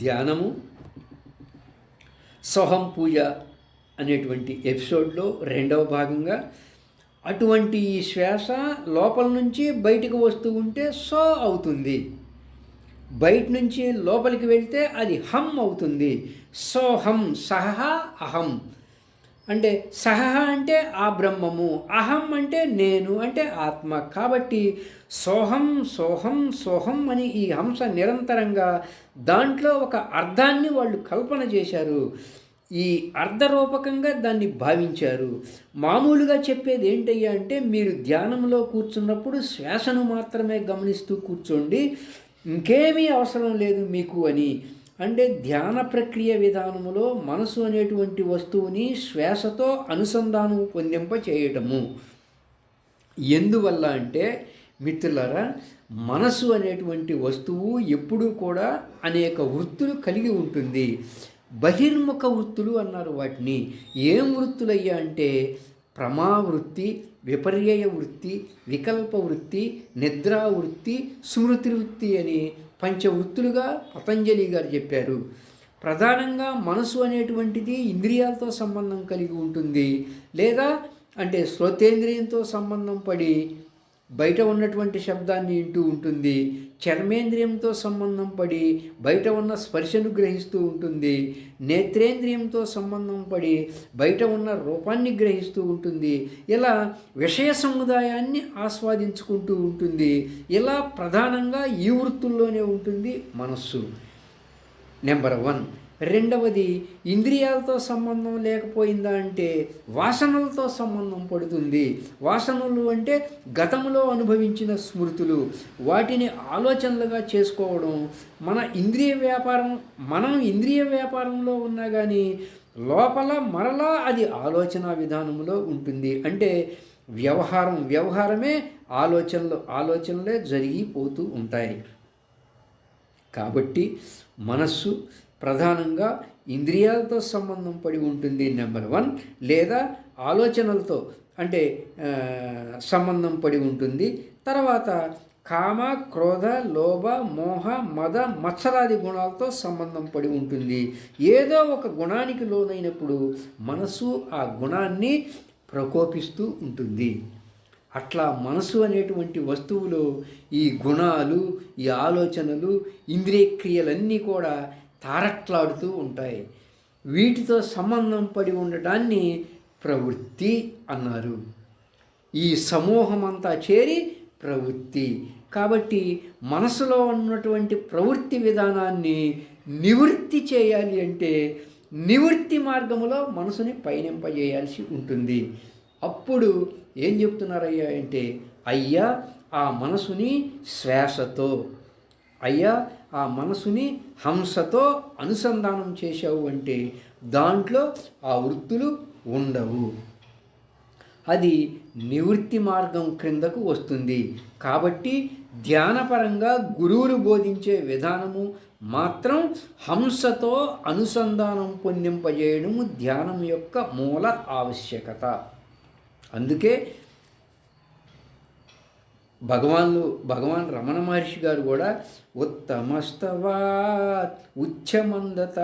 ధ్యానము సోహం పూజ అనేటువంటి ఎపిసోడ్లో రెండవ భాగంగా అటువంటి ఈ శ్వాస లోపల నుంచి బయటకు వస్తూ ఉంటే సో అవుతుంది. బయట నుంచి లోపలికి వెళ్తే అది హమ్ అవుతుంది. సోహం సహ అహం. అంటే సహ అంటే ఆ బ్రహ్మము అహం అంటే నేను అంటే ఆత్మ. కాబట్టి సోహం సోహం సోహం అని ఈ హంస నిరంతరంగా దాంట్లో ఒక అర్థాన్ని వాళ్ళు కల్పన చేశారు. ఈ అర్ధరూపకంగా దాన్ని భావించారు. మామూలుగా చెప్పేది ఏంటయ్యా అంటే మీరు ధ్యానంలో కూర్చున్నప్పుడు శ్వాసను మాత్రమే గమనిస్తూ కూర్చోండి. ఇంకేమీ అవసరం లేదు మీకు అని. అంటే ధ్యాన ప్రక్రియ విధానములో మనసు అనేటువంటి వస్తువుని శ్వాసతో అనుసంధానం పొందింప చేయటము. ఎందువల్ల అంటే మిత్రులరా మనసు అనేటువంటి వస్తువు ఎప్పుడూ కూడా అనేక వృత్తులు కలిగి ఉంటుంది. బహిర్ముఖ వృత్తులు అన్నారు వాటిని. ఏం వృత్తులయ్యా అంటే ప్రమావృత్తి విపర్యయ వృత్తి వికల్ప వృత్తి నిద్రా వృత్తి స్మృతి వృత్తి అని పంచవృత్తులుగా పతంజలి గారు చెప్పారు. ప్రధానంగా మనసు అనేటువంటిది ఇంద్రియాలతో సంబంధం కలిగి ఉంటుంది. లేదా అంటే శ్రోతేంద్రియంతో సంబంధం పడి బయట ఉన్నటువంటి శబ్దాన్ని వింటూ ఉంటుంది. చర్మేంద్రియంతో సంబంధం పడి బయట ఉన్న స్పర్శను గ్రహిస్తూ ఉంటుంది. నేత్రేంద్రియంతో సంబంధం పడి బయట ఉన్న రూపాన్ని గ్రహిస్తూ ఉంటుంది. ఇలా విషయ సముదాయాన్ని ఆస్వాదించుకుంటూ ఉంటుంది. ఇలా ప్రధానంగా ఈ వృత్తుల్లోనే ఉంటుంది మనస్సు. నెంబర్ వన్ రెండవది ఇంద్రియాలతో సంబంధం లేకపోయిందా అంటే వాసనలతో సంబంధం పడుతుంది. వాసనలు అంటే గతంలో అనుభవించిన స్మృతులు. వాటిని ఆలోచనలుగా చేసుకోవడం మన ఇంద్రియ వ్యాపారం మనం ఇంద్రియ వ్యాపారంలో ఉన్నా కానీ లోపల మరలా అది ఆలోచన విధానంలో ఉంటుంది. అంటే వ్యవహారం వ్యవహారమే ఆలోచనలు ఆలోచనలే జరిగిపోతూ ఉంటాయి. కాబట్టి మనస్సు ప్రధానంగా ఇంద్రియాలతో సంబంధం పడి ఉంటుంది నెంబర్ వన్ లేదా ఆలోచనలతో అంటే సంబంధం పడి ఉంటుంది. తర్వాత కామ క్రోధ లోభ మోహ మద మత్సరాది గుణాలతో సంబంధం పడి ఉంటుంది. ఏదో ఒక గుణానికి లోనైనప్పుడు మనసు ఆ గుణాన్ని ప్రకోపిస్తూ ఉంటుంది. అట్లా మనసు అనేటువంటి వస్తువులో ఈ గుణాలు ఈ ఆలోచనలు ఇంద్రియ క్రియలన్నీ కూడా తారట్లాడుతూ ఉంటాయి. వీటితో సంబంధం పడి ఉండటాన్ని ప్రవృత్తి అన్నారు. ఈ సమూహం అంతా చేరి ప్రవృత్తి. కాబట్టి మనసులో ఉన్నటువంటి ప్రవృత్తి విధానాన్ని నివృత్తి చేయాలి అంటే నివృత్తి మార్గములో మనసుని పయనింపజేయాల్సి ఉంటుంది. అప్పుడు ఏం చెప్తున్నారయ్యా అంటే అయ్యా ఆ మనసుని శ్వాసతో అయ్యా ఆ మనసుని హంసతో అనుసంధానం చేశావు అంటే దాంట్లో ఆ వృత్తులు ఉండవు. అది నివృత్తి మార్గం క్రిందకు వస్తుంది. కాబట్టి ధ్యానపరంగా గురువులు బోధించే విధానము మాత్రం హంసతో అనుసంధానం పొందింపజేయడము ధ్యానం యొక్క మూల ఆవశ్యకత. అందుకే భగవాన్లు భగవాన్ రమణ మహర్షి గారు కూడా ఉత్తమస్తవా ఉచ్చమందత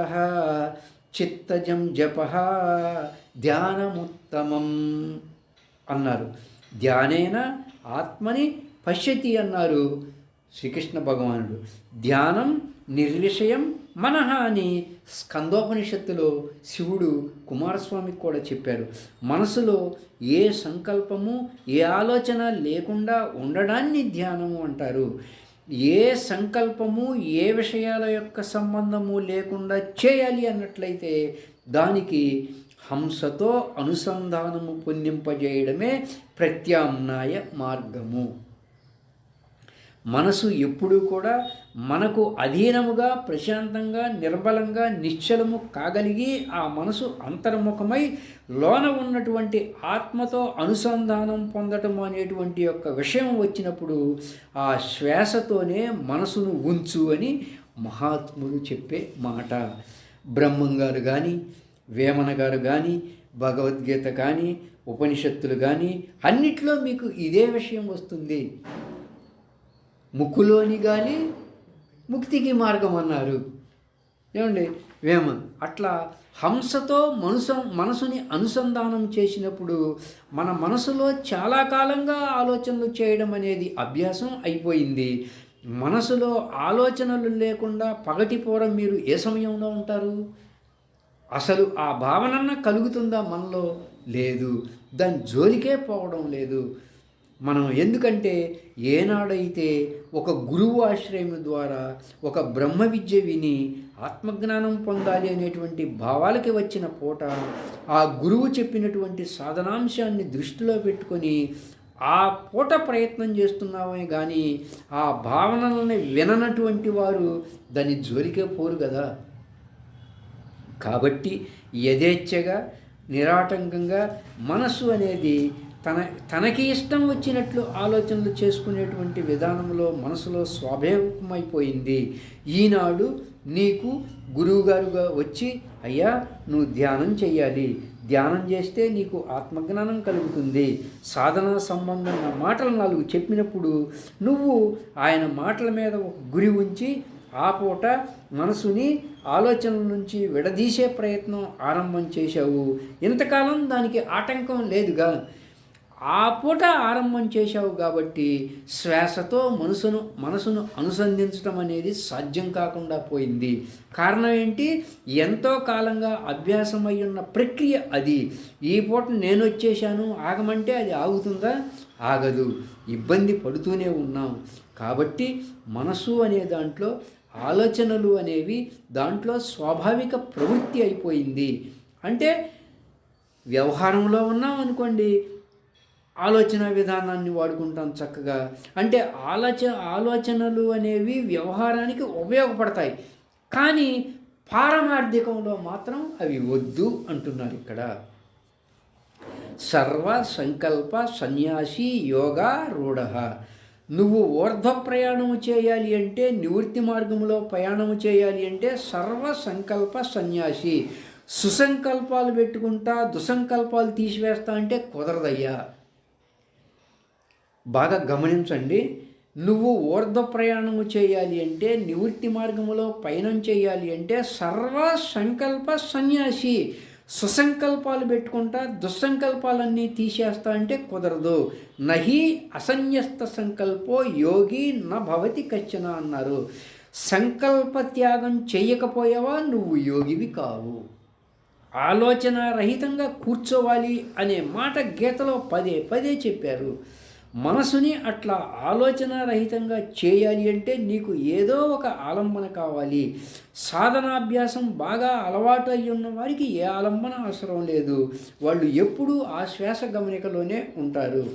చిత్తజం జప ధ్యానముత్తమం అన్నారు. ధ్యానేన ఆత్మని పశ్యతి అన్నారు శ్రీకృష్ణ భగవానుడు. ధ్యానం నిర్విషయం మనహ అని స్కందోపనిషత్తులో శివుడు కుమారస్వామికి కూడా చెప్పారు. మనసులో ఏ సంకల్పము ఏ ఆలోచన లేకుండా ఉండడాన్ని ధ్యానము అంటారు. ఏ సంకల్పము ఏ విషయాల యొక్క సంబంధము లేకుండా చేయాలి అన్నట్లయితే దానికి హంసతో అనుసంధానము పొందింపజేయడమే ప్రత్యామ్నాయ మార్గము. మనసు ఎప్పుడూ కూడా మనకు అధీనముగా ప్రశాంతంగా నిర్బలంగా నిశ్చలము కాగలిగి ఆ మనసు అంతర్ముఖమై లోన ఉన్నటువంటి ఆత్మతో అనుసంధానం పొందటం అనేటువంటి యొక్క విషయం వచ్చినప్పుడు ఆ శ్వాసతోనే మనసును ఉంచు అని మహాత్ముడు చెప్పే మాట. బ్రహ్మంగారు కానీ వేమన గారు కానీ భగవద్గీత కానీ ఉపనిషత్తులు కానీ అన్నిట్లో మీకు ఇదే విషయం వస్తుంది. ముక్కులోని గాలి ముక్తికి మార్గం అన్నారు. ఏమండి? వేమ. అట్లా హంసతో మనసు మనసుని అనుసంధానం చేసినప్పుడు మన మనసులో చాలా కాలంగా ఆలోచనలు చేయడం అనేది అభ్యాసం అయిపోయింది. మనసులో ఆలోచనలు లేకుండా పగటిపోరం మీరు ఏ సమయంలో ఉంటారు? అసలు ఆ భావనన్న కలుగుతుందా మనలో? లేదు. దాని జోలికే పోవడం లేదు. మనం ఎందుకంటే ఏనాడైతే ఒక గురువు ఆశ్రయం ద్వారా ఒక బ్రహ్మ విద్య విని ఆత్మజ్ఞానం పొందాలి అనేటువంటి భావాలకి వచ్చిన పూట ఆ గురువు చెప్పినటువంటి సాధనాంశాన్ని దృష్టిలో పెట్టుకొని ఆ పూట ప్రయత్నం చేస్తున్నామే కానీ ఆ భావనల్ని విననటువంటి వారు దాని జోలికే పోరు కదా. కాబట్టి యథేచ్ఛగా నిరాటంకంగా మనస్సు అనేది తన తనకి ఇష్టం వచ్చినట్లు ఆలోచనలు చేసుకునేటువంటి విధానంలో మనసులో స్వాభావికమైపోయింది. ఈనాడు నీకు గురువుగారుగా వచ్చి అయ్యా నువ్వు ధ్యానం చేయాలి ధ్యానం చేస్తే నీకు ఆత్మజ్ఞానం కలుగుతుంది. సాధన సంబంధమైన మాటలు నాలుగు చెప్పినప్పుడు నువ్వు ఆయన మాటల మీద ఒక గురి ఉంచి ఆ పూట మనసుని ఆలోచనల నుంచి విడదీసే ప్రయత్నం ఆరంభం చేశావు. ఇంతకాలం దానికి ఆటంకం లేదుగా. ఆ పూట ఆరంభం చేశావు కాబట్టి శ్వాసతో మనసును మనసును అనుసంధించడం అనేది సాధ్యం కాకుండా పోయింది. కారణం ఏంటి? ఎంతో కాలంగా అభ్యాసమై ఉన్న ప్రక్రియ అది. ఈ పూట నేను వచ్చేసాను ఆగమంటే అది ఆగుతుందా? ఆగదు. ఇబ్బంది పడుతూనే ఉన్నాం. కాబట్టి మనసు అనే దాంట్లో ఆలోచనలు అనేవి దాంట్లో స్వాభావిక ప్రవృత్తి అయిపోయింది. అంటే వ్యవహారంలో ఉన్నాం అనుకోండి. ఆలోచన విధానాన్ని వాడుకుంటాం చక్కగా. అంటే ఆలోచ ఆలోచనలు అనేవి వ్యవహారానికి ఉపయోగపడతాయి. కానీ పారమార్థికంలో మాత్రం అవి వద్దు అంటున్నారు ఇక్కడ. సర్వ సంకల్ప సన్యాసి యోగా రూఢ. నువ్వు ఊర్ధ్వ ప్రయాణము చేయాలి అంటే నివృత్తి మార్గంలో ప్రయాణము చేయాలి అంటే సర్వ సంకల్ప సన్యాసి. సుసంకల్పాలు పెట్టుకుంటా దుసంకల్పాలు తీసివేస్తా అంటే కుదరదయ్యా. బాగా గమనించండి. నువ్వు ఊర్ధ్వ ప్రయాణము చేయాలి అంటే నివృత్తి మార్గములో పయనం చేయాలి అంటే సర్వ సంకల్ప సన్యాసి. సుసంకల్పాలు పెట్టుకుంటా దుస్సంకల్పాలన్నీ తీసేస్తా అంటే కుదరదు. నహి అసన్యస్త సంకల్పో యోగి న భవతి కచ్చన అన్నారు. సంకల్ప త్యాగం చేయకపోయావా? నువ్వు యోగివి కావు. ఆలోచన రహితంగా కూర్చోవాలి అనే మాట గీతలో పదే పదే చెప్పారు. మనసుని అట్లా ఆలోచన రహితంగా చేయాలి అంటే నీకు ఏదో ఒక ఆలంబన కావాలి. సాధనాభ్యాసం బాగా అలవాటు అయి ఉన్న వారికి ఏ ఆలంబన అవసరం లేదు. వాళ్ళు ఎప్పుడూ ఆ శ్వాస గమనికలోనే ఉంటారు.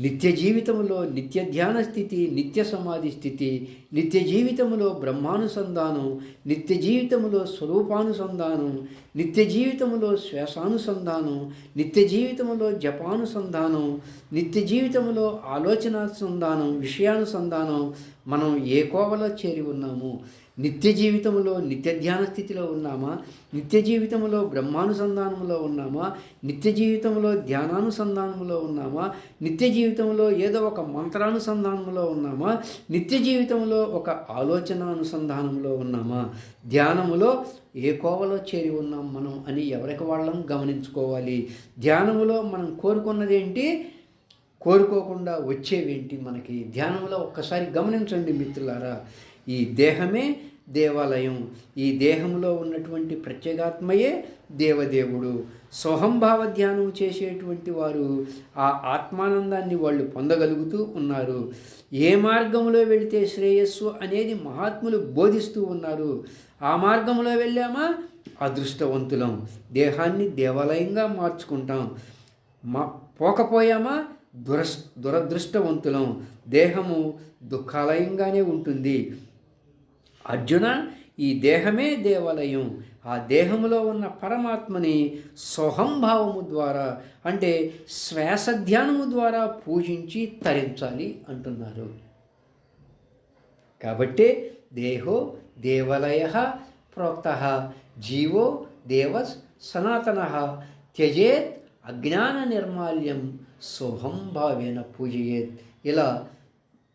నిత్య జీవితంలో నిత్య ధ్యాన స్థితి నిత్య సమాధి స్థితి నిత్య జీవితంలో బ్రహ్మానుసంధానం నిత్య జీవితంలో స్వరూపానుసంధానం నిత్య జీవితంలో శ్వాసానుసంధానం నిత్య జీవితంలో జపానుసంధానం నిత్య జీవితంలో ఆలోచనానుసంధానం విషయానుసంధానం మనం ఏ కోవలో చేరి ఉన్నాము నిత్య జీవితంలో నిత్య ధ్యాన స్థితిలో ఉన్నామా నిత్య జీవితంలో బ్రహ్మానుసంధానంలో ఉన్నామా నిత్య జీవితంలో ధ్యానానుసంధానంలో ఉన్నామా నిత్య జీవితంలో ఏదో ఒక మంత్రానుసంధానంలో ఉన్నామా నిత్య జీవితంలో ఒక ఆలోచన అనుసంధానంలో ఉన్నామా ధ్యానములో ఏ కోవలో చేరి ఉన్నాం మనం అని ఎవరికి వాళ్ళం గమనించుకోవాలి. ధ్యానములో మనం కోరుకున్నది ఏంటి కోరుకోకుండా వచ్చేవేంటి మనకి? ధ్యానంలో ఒక్కసారి గమనించండి మిత్రులారా ఈ దేహమే దేవాలయం. ఈ దేహంలో ఉన్నటువంటి ప్రత్యేగాత్మయే దేవదేవుడు. సోహంభావ ధ్యానం చేసేటువంటి వారు ఆ ఆత్మానందాన్ని వాళ్ళు పొందగలుగుతూ ఉన్నారు. ఏ మార్గంలో వెళితే శ్రేయస్సు అనేది మహాత్ములు బోధిస్తూ ఉన్నారు. ఆ మార్గంలో వెళ్ళామా? అదృష్టవంతులం. దేహాన్ని దేవాలయంగా మార్చుకుంటాం. మా పోకపోయామా? దురస్ దురదృష్టవంతులం. దేహము దుఃఖాలయంగానే ఉంటుంది. అర్జున ఈ దేహమే దేవాలయం. ఆ దేహములో ఉన్న పరమాత్మని సోహంభావము ద్వారా అంటే శ్వాస ధ్యానము ద్వారా పూజించి తరించాలి అంటున్నారు. కాబట్టి దేహో దేవాలయ ప్రోక్త జీవో దేవ సనాతన త్యజేత్ అజ్ఞాన నిర్మాల్యం సోహంభావేన పూజయేత్. ఇలా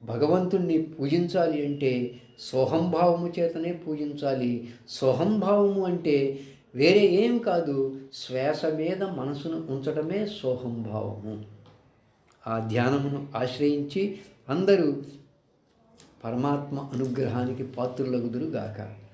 భగవంతుణ్ణి పూజించాలి అంటే సోహంభావము చేతనే పూజించాలి. సోహంభావము అంటే వేరే ఏం కాదు శ్వాస మీద మనసును ఉంచడమే సోహంభావము ఆ ధ్యానమును ఆశ్రయించి అందరూ పరమాత్మ అనుగ్రహానికి పాత్రులగుదురుగాక.